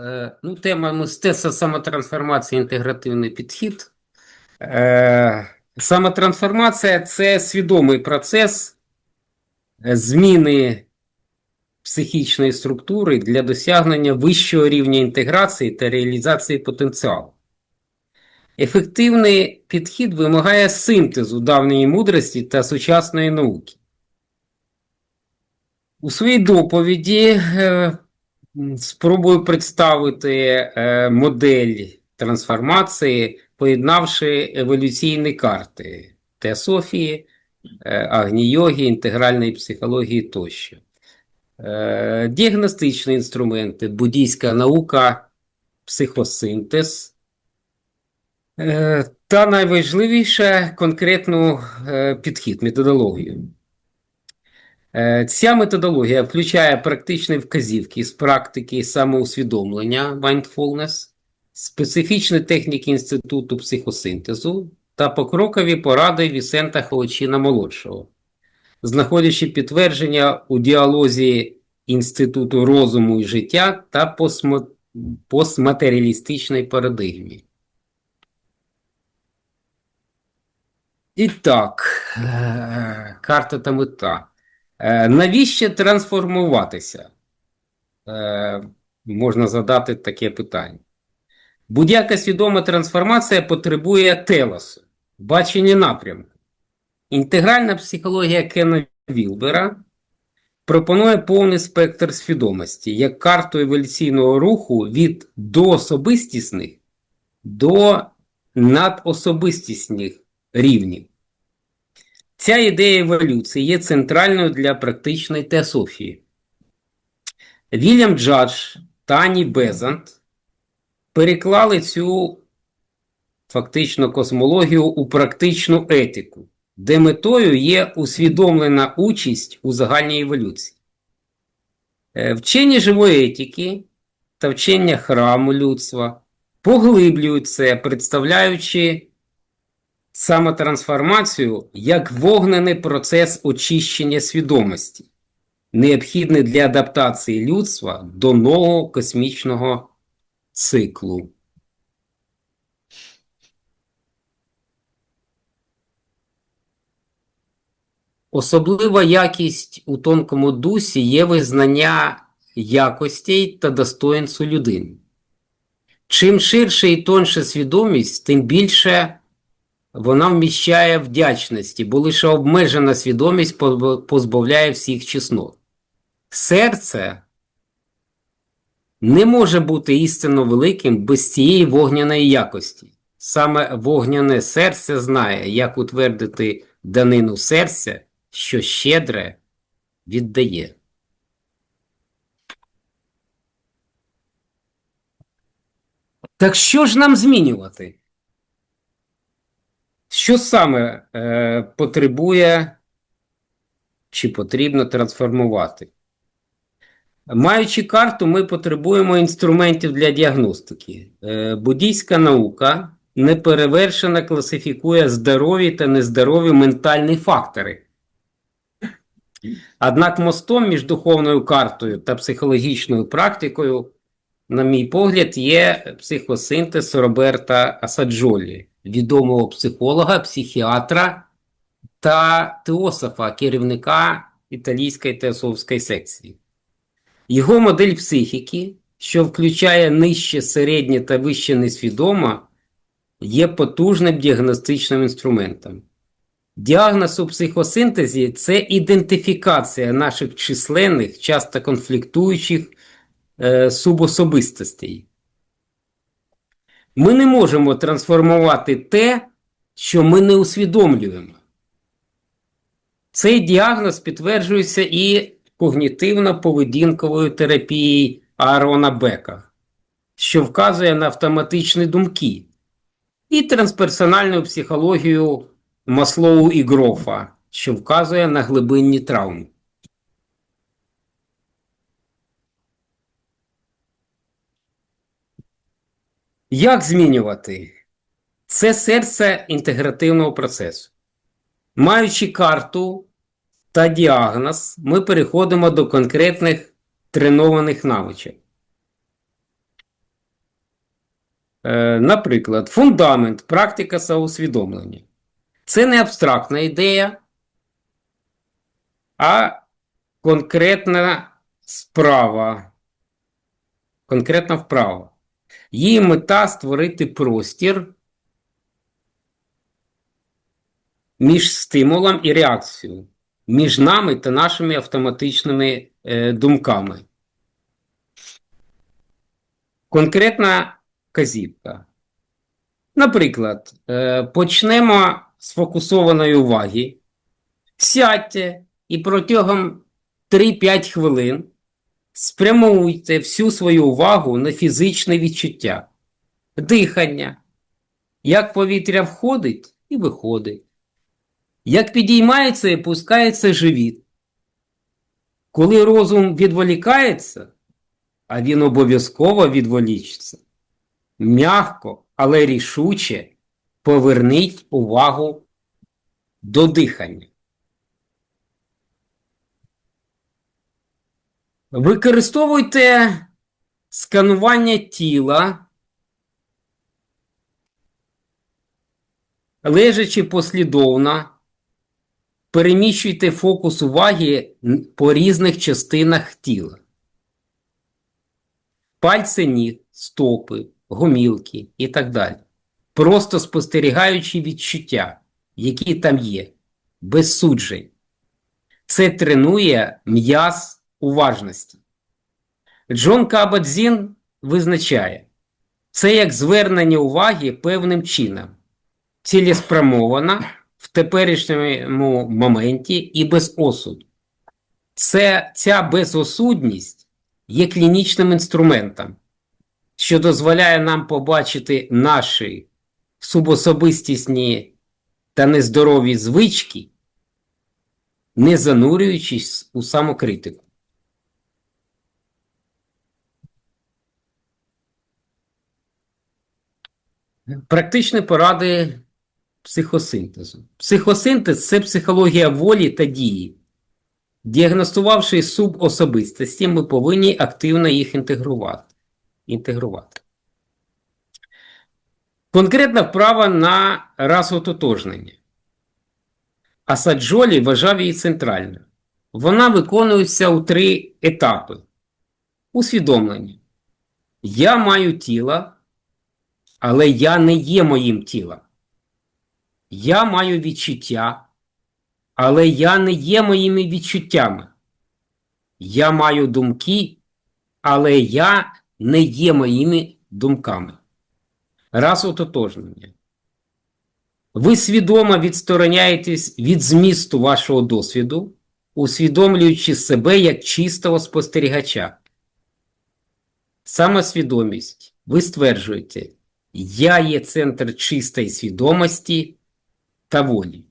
Е, ну, тема мистецтва самотрансформації, інтегративний підхід. Е, самотрансформація це свідомий процес е, зміни психічної структури для досягнення вищого рівня інтеграції та реалізації потенціалу. Ефективний підхід вимагає синтезу давньої мудрості та сучасної науки. У своїй доповіді спробую представити е, модель трансформації, поєднавши еволюційні карти теософії, е, агні-йоги, інтегральної психології тощо. Е, Діагностичні інструменти, буддійська наука, психосинтез. Та найважливіше конкретну підхід, методологію. Е, Ця методологія включає практичні вказівки з практики самоусвідомлення mindfulness, специфічні техніки Інституту психосинтезу та покрокові поради Вісента Холочина молодшого, знаходячи підтвердження у діалозі Інституту розуму і життя та постматеріалістичній парадигмі. І так, е, карта та мета. Е, Навіщо трансформуватися? Е, Можна задати таке питання. Будь-яка свідома трансформація потребує телосу, бачення напрямку. Інтегральна психологія Кена Вілбера пропонує повний спектр свідомості як карту еволюційного руху від доособистісних до надособистісних рівнів. Ця ідея еволюції є центральною для практичної теософії. Вільям Джадж та Ані Безант переклали цю фактично космологію у практичну етику, де метою є усвідомлена участь у загальній еволюції. Е, Вчені живої етики та вчення храму людства поглиблюють це, представляючи самотрансформацію як вогнений процес очищення свідомості, необхідний для адаптації людства до нового космічного циклу. Особлива якість у тонкому дусі є визнання якостей та достоинств людини. Чим ширше і тонше свідомість, тим більше вона вміщає вдячності, бо лише обмежена свідомість позбавляє всіх чеснот. Серце не може бути істинно великим без цієї вогняної якості. Саме вогняне серце знає, як утвердити данину серця, що щедре віддає. Так що ж нам змінювати? Що саме е, потребує чи потрібно трансформувати? Маючи карту, ми потребуємо інструментів для діагностики. Е, буддійська наука неперевершено класифікує здорові та нездорові ментальні фактори. Однак мостом між духовною картою та психологічною практикою, на мій погляд, є психосинтез Роберта Асаджолі, відомого психолога, психіатра та теософа, керівника італійської теософської секції. Його модель психіки, що включає нижче, середнє та вище несвідомо, є потужним діагностичним інструментом. Діагноз у психосинтезі це ідентифікація наших численних, часто конфліктуючих е, субособистостей. Ми не можемо трансформувати те, що ми не усвідомлюємо. Цей діагноз підтверджується і когнітивно-поведінковою терапією Аарона Бека, що вказує на автоматичні думки, і трансперсональною психологією Маслоу і Грофа, що вказує на глибинні травми. Як змінювати? Це серце інтегративного процесу. Маючи карту та діагноз, ми переходимо до конкретних тренованих навичок. Е, Наприклад, фундамент, практика самоусвідомлення. Це не абстрактна ідея, а конкретна справа, конкретна вправа. Її мета створити простір між стимулом і реакцією, між нами та нашими автоматичними е, думками. Конкретна вказівка. Наприклад, е, почнемо з фокусованої уваги. Сядьте і протягом 3-5 хвилин спрямуйте всю свою увагу на фізичне відчуття, дихання, як повітря входить і виходить, як підіймається і пускається живіт. Коли розум відволікається, а він обов'язково відволічиться, м'яко, але рішуче поверніть увагу до дихання. Використовуйте сканування тіла, лежачи послідовно, переміщуйте фокус уваги по різних частинах тіла. Пальці ніг, стопи, гомілки і так далі. Просто спостерігаючи відчуття, які там є, без суджень. Це тренує м'яз уважності. Джон Кабадзін визначає, це як звернення уваги певним чином, цілеспрямовано в теперішньому моменті і без осуду. Це, ця безосудність є клінічним інструментом, що дозволяє нам побачити наші субособистісні та нездорові звички, не занурюючись у самокритику. Практичні поради психосинтезу. Психосинтез це психологія волі та дії. Діагностувавши субособистості, ми повинні активно їх інтегрувати. інтегрувати. Конкретна вправа на розототожнення. А Саджолі вважав її центральною. Вона виконується у три етапи. Усвідомлення. Я маю тіло, але я не є моїм тілом. Я маю відчуття, але я не є моїми відчуттями. Я маю думки, але я не є моїми думками. Раз ототожнення. Ви свідомо відстороняєтесь від змісту вашого досвіду, усвідомлюючи себе як чистого спостерігача. Самосвідомість. Ви стверджуєте, я є центр чистої свідомості та волі.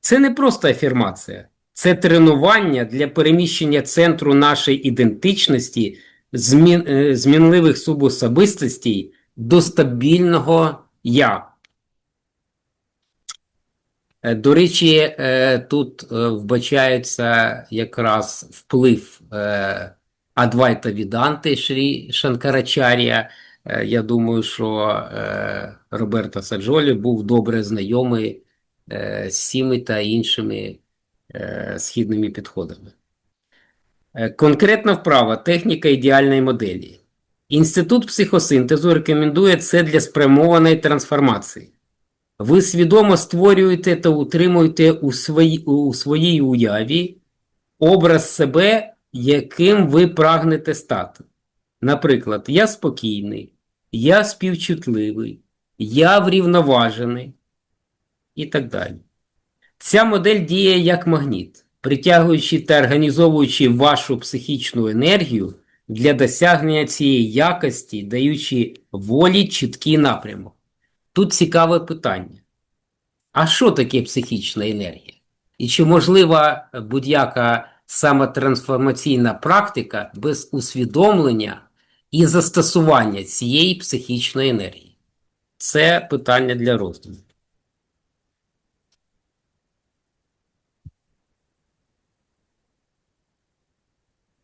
Це не просто афірмація, це тренування для переміщення центру нашої ідентичності змін, е, змінливих субособистостей до стабільного я. Е, До речі, е, тут вбачається якраз вплив Адвайта Віданти Шрі Шанкарачарія. Е, Я думаю, що е, Роберто Саджолі був добре знайомий е, з цими та іншими східними підходами. Конкретна вправа техніка ідеальної моделі. Інститут психосинтезу рекомендує це для спрямованої трансформації. Ви свідомо створюєте та утримуєте у своїй, у своїй уяві образ себе, яким ви прагнете стати. Наприклад, я спокійний, я співчутливий, я врівноважений і так далі. Ця модель діє як магніт, притягуючи та організовуючи вашу психічну енергію для досягнення цієї якості, даючи волі чіткий напрямок. Тут цікаве питання. А що таке психічна енергія? І чи можлива будь-яка самотрансформаційна практика без усвідомлення і застосування цієї психічної енергії? Це питання для роздуму.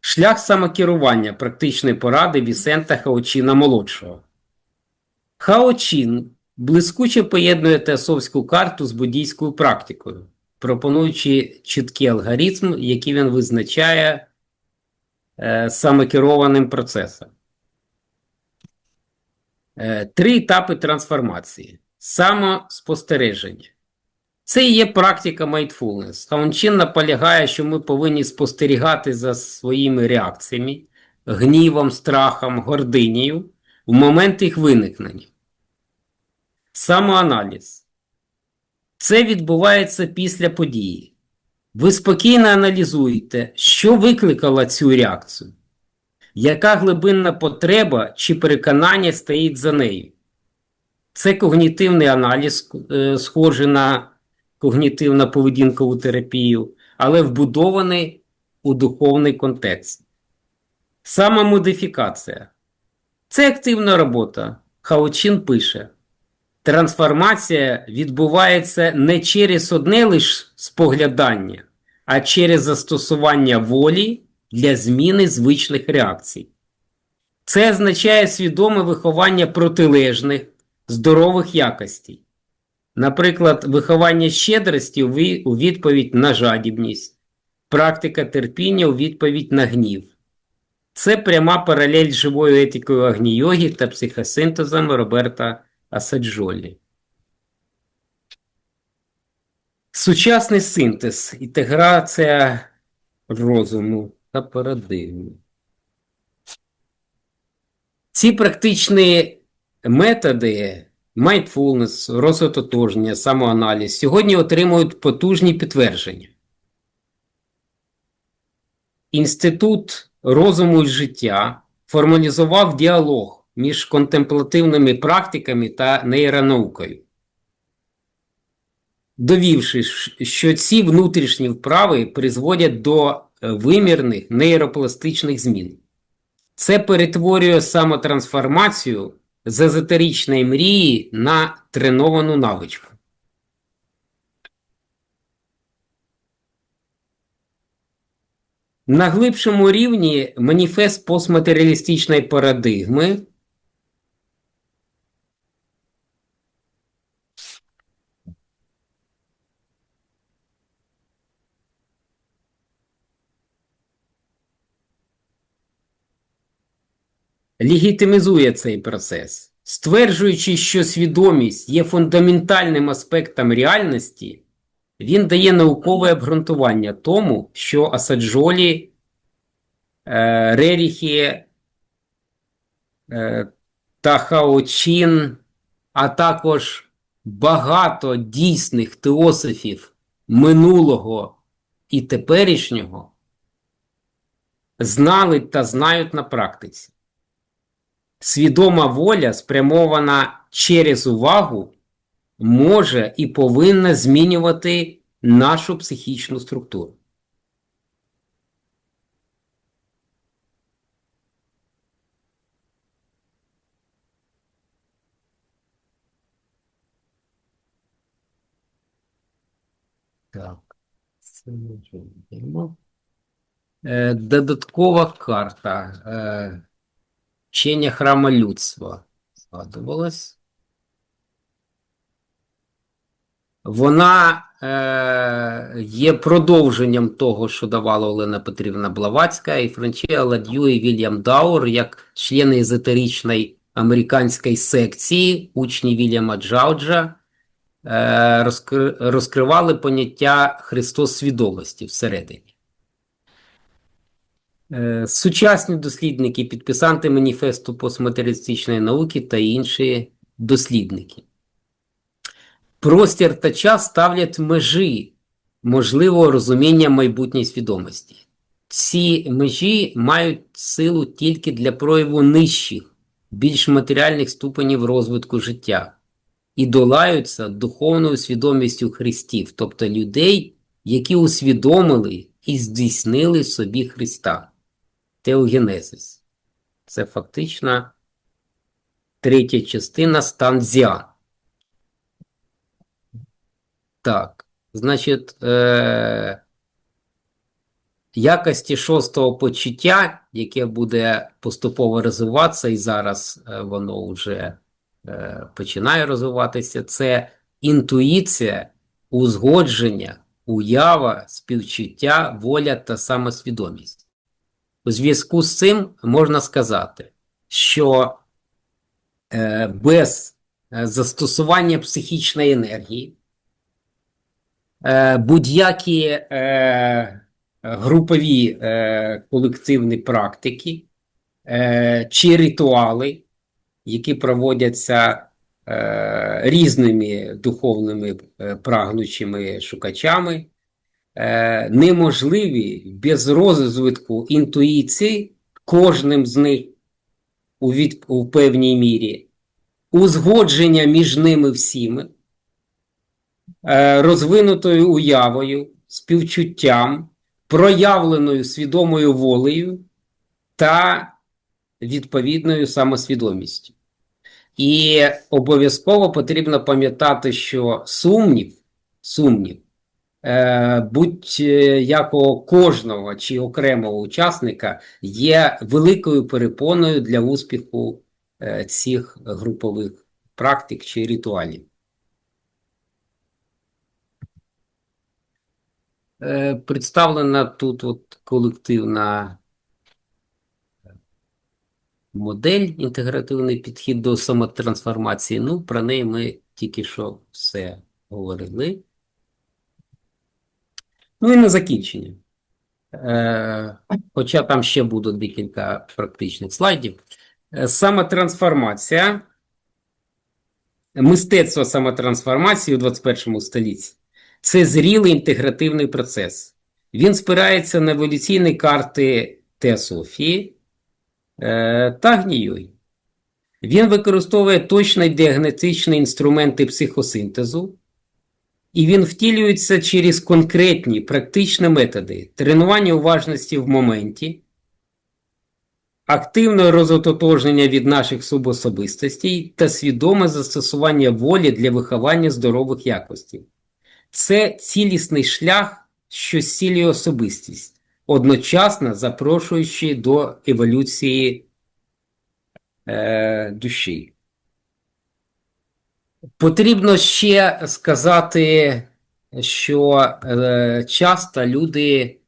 Шлях самокерування практичної поради Вісента Хаучина молодшого. Хаочин блискуче поєднує теософську карту з буддійською практикою, пропонуючи чіткий алгоритм, який він визначає е, самокерованим процесом. Е, Три етапи трансформації. Самоспостереження. Це і є практика mindfulness. Хаунчин наполягає, що ми повинні спостерігати за своїми реакціями, гнівом, страхом, гординею в момент їх виникнення. Самоаналіз. Це відбувається після події. Ви спокійно аналізуєте, що викликало цю реакцію, яка глибинна потреба чи переконання стоїть за нею. Це когнітивний аналіз, е, схожий на когнітивно поведінкову терапію, але вбудований у духовний контекст. Самомодифікація. Це активна робота. Хаучин пише: трансформація відбувається не через одне лише споглядання, а через застосування волі для зміни звичних реакцій. Це означає свідоме виховання протилежних, здорових якостей. Наприклад, виховання щедрості у відповідь на жадібність, практика терпіння у відповідь на гнів. Це пряма паралель з живою етикою агні-йоги та психосинтезом Роберта Асаджолі. Сучасний синтез, інтеграція розуму та парадигми. Ці практичні методи mindfulness, розсототожнення, самоаналіз сьогодні отримують потужні підтвердження. Інститут розуму і життя формалізував діалог між контемплативними практиками та нейронаукою, довівши, що ці внутрішні вправи призводять до вимірних нейропластичних змін. Це перетворює самотрансформацію з езотеричної мрії на треновану навичку. На глибшому рівні маніфест постматеріалістичної парадигми легітимізує цей процес, стверджуючи, що свідомість є фундаментальним аспектом реальності, він дає наукове обґрунтування тому, що Асаджолі, е, Реріхі е, та Хаочин, а також багато дійсних теософів минулого і теперішнього знали та знають на практиці. Свідома воля, спрямована через увагу, може і повинна змінювати нашу психічну структуру. Так, це ми вже йдемо. Е, Додаткова карта. Вчення храма людства згадувалась. Вона е, є продовженням того, що давала Олена Петрівна Блаватська і Франчія Ладью і Вільям Даур як члени езотеричної американської секції, учні Вільяма Джауджа, е, розкри, розкривали поняття Христос свідомості всередині. Е, Сучасні дослідники, підписанти маніфесту постматеріалістичної науки та інші дослідники. Простір та час ставлять межі можливого розуміння майбутньої свідомості. Ці межі мають силу тільки для прояву нижчих, більш матеріальних ступенів розвитку життя і долаються духовною свідомістю Христів, тобто людей, які усвідомили і здійснили собі Христа. Теогенезис. Це фактично третя частина стан Зіан. Так, значить, е- якості шостого почуття, яке буде поступово розвиватися, і зараз е, воно вже е, починає розвиватися, це інтуїція, узгодження, уява, співчуття, воля та самосвідомість. У зв'язку з цим можна сказати, що е, без е, застосування психічної енергії е, будь-які групові колективні практики чи ритуали, які проводяться різними духовними прагнучими шукачами, е, неможливі без розвитку інтуїції кожним з них у, від, у певній мірі, узгодження між ними всіми, е, розвинутою уявою, співчуттям, проявленою свідомою волею та відповідною самосвідомістю. І обов'язково потрібно пам'ятати, що сумнів, сумнів будь-якого кожного чи окремого учасника є великою перепоною для успіху е, цих групових практик чи ритуалів. Е, Представлена тут от колективна модель, інтегративний підхід до самотрансформації. Ну, про неї ми тільки що все говорили. Ну і на закінчення. Е, хоча там ще буде декілька практичних слайдів. Е, самотрансформація, мистецтво самотрансформації у 21 столітті це зрілий інтегративний процес. Він спирається на еволюційні карти Теософії е, та Гнійої. Він використовує точно діагностичні інструменти психосинтезу, і він втілюється через конкретні практичні методи тренування уважності в моменті, активне розототожнення від наших субособистостей та свідоме застосування волі для виховання здорових якостей. Це цілісний шлях, що зцілює особистість, одночасно запрошуючи до еволюції е, душі. Потрібно ще сказати, що е, часто люди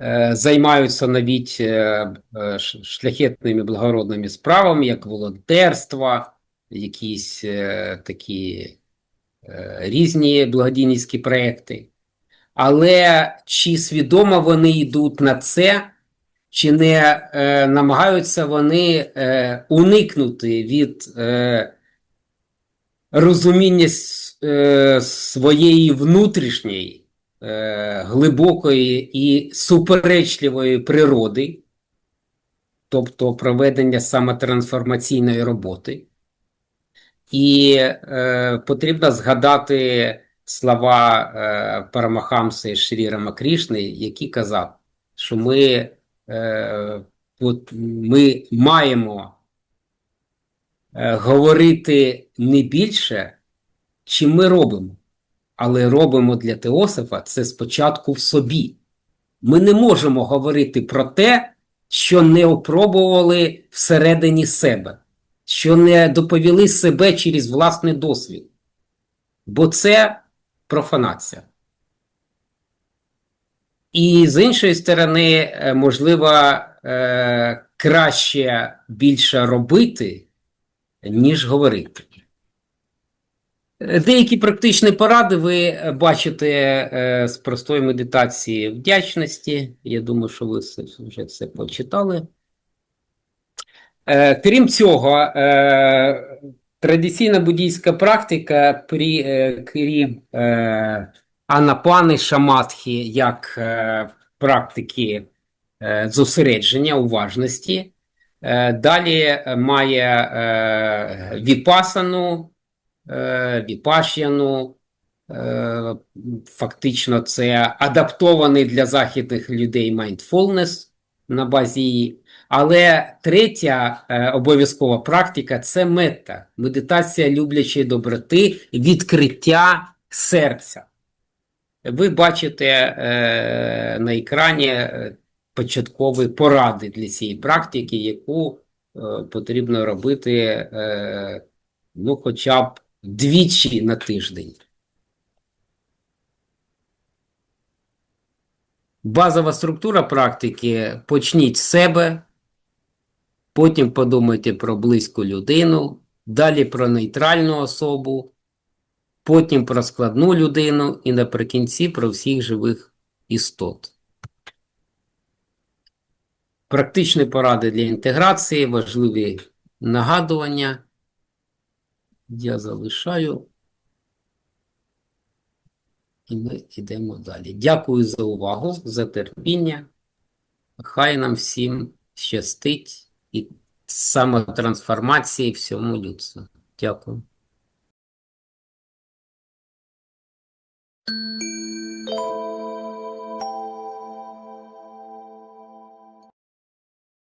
е, займаються навіть е, е, шляхетними благородними справами, як волонтерство, якісь е, такі е, різні благодійницькі проекти. Але чи свідомо вони йдуть на це, чи не е, намагаються вони е, уникнути від е, розуміння е, своєї внутрішньої, е, глибокої і суперечливої природи, тобто проведення самотрансформаційної роботи. І е, потрібно згадати слова е, Парамахамси Шрі Рамакрішни, який казав, що ми, е, от, ми маємо говорити не більше, чим ми робимо. Але робимо для Теосифа це спочатку в собі. Ми не можемо говорити про те, що не опробували всередині себе, що не доповіли себе через власний досвід. Бо це профанація. І з іншої сторони, е, можливо, е, краще більше робити, ніж говорити. Деякі практичні поради ви бачите е, з простої медитації вдячності. Я думаю, що ви вже це почитали. Е, Крім цього, е, традиційна буддійська практика, при, крім анапани шаматхи, як практики зосередження, уважності, далі е, має е, віпасану, е, віпаш'яну, е, фактично це адаптований для західних людей mindfulness на базі її. Але третя е, обов'язкова практика це мета, медитація люблячої доброти, відкриття серця. Ви бачите е, на екрані е, початкові поради для цієї практики, яку е, потрібно робити е, ну, хоча б двічі на тиждень. Базова структура практики почніть з себе, потім подумайте про близьку людину, далі про нейтральну особу, потім про складну людину і наприкінці про всіх живих істот. Практичні поради для інтеграції, важливі нагадування. Я залишаю. І ми йдемо далі. Дякую за увагу, за терпіння. Хай нам всім щастить і самотрансформації всьому людству. Дякую.